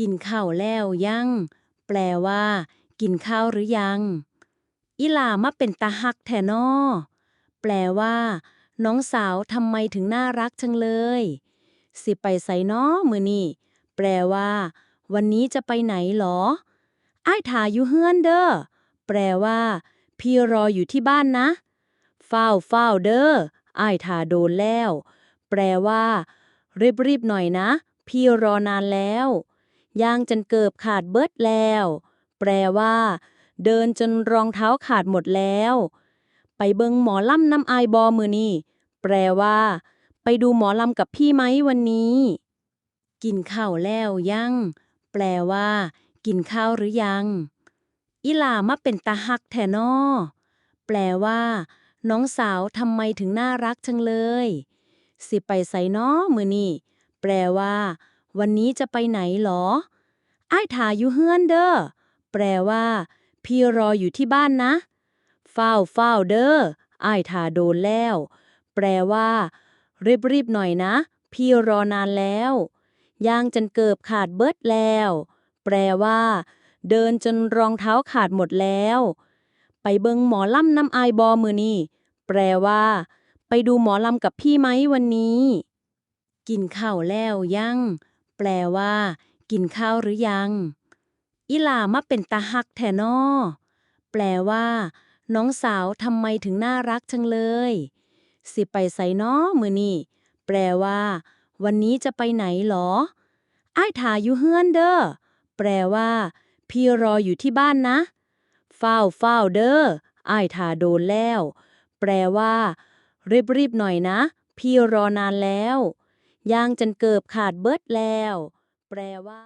กินข้าวแล้วยัง แปลว่า กินข้าวหรือยัง อีหลามาเป็นตาฮักแทนอแปลว่า น้องสาวทำไมถึงน่ารักจังเลย สิไปไสน้อมือนี้แปลว่า วันนี้จะไปไหนหรอ อ้ายถ่าอยู่เฮือนเด้อ แปลว่า พี่รออยู่ที่บ้านนะฟ้าวฟ้าเด้อ อ้ายถ่าโดนแล้ว แปลว่ารีบๆหน่อยนะ พี่รอนานแล้ว ย่างจนเกือบขาดเบิดแล้ว แปลว่า เดินจนรองเท้าขาดหมดแล้ว ไปเบิงหมอลำน้ำอายบอมือนี่แปลว่า ไปดูหมอลำกับพี่ไหมวันนี้ กินข้าวแล้วยัง แปลว่า กินข้าวหรือยังอีหลามาเป็นตาฮักแทนอแปลว่า น้องสาวทำไมถึงน่ารักจังเลย สิไปไสน้อมือนี่แปลว่า วันนี้จะไปไหนหรอ อ้ายถาอยู่เฮือนเด้อ แปลว่า พี่รออยู่ที่บ้านนะฟ้าวฟ้าเด้อ อ้ายถาโดนแล้ว แปลว่า รีบๆหน่อยนะ พี่รอนานแล้วย่างจนเกือบขาดเบิดแล้ว แปลว่า เดินจนรองเท้าขาดหมดแล้ว ไปเบิงหมอลำน้ำอายบอมือนี่ แปลว่า ไปดูหมอลำกับพี่ไหมวันนี้ กินข้าวแล้วยัง แปลว่า กินข้าวหรือยัง อีหลามาเป็นตาฮักแทนอแปลว่า น้องสาวทำไมถึงน่ารักจังเลย สิไปไสน้อมือนี่แปลว่า วันนี้จะไปไหนหรออ้ายถาอยู่เฮือนเด้อแปลว่า พี่รออยู่ที่บ้านนะฟ้าวฟ้าเด้ออ้ายถาโดนแล้ว แปลว่ารีบๆหน่อยนะ พี่รอนานแล้ว ย่างจนเกือบขาดเบิดแล้ว แปลว่า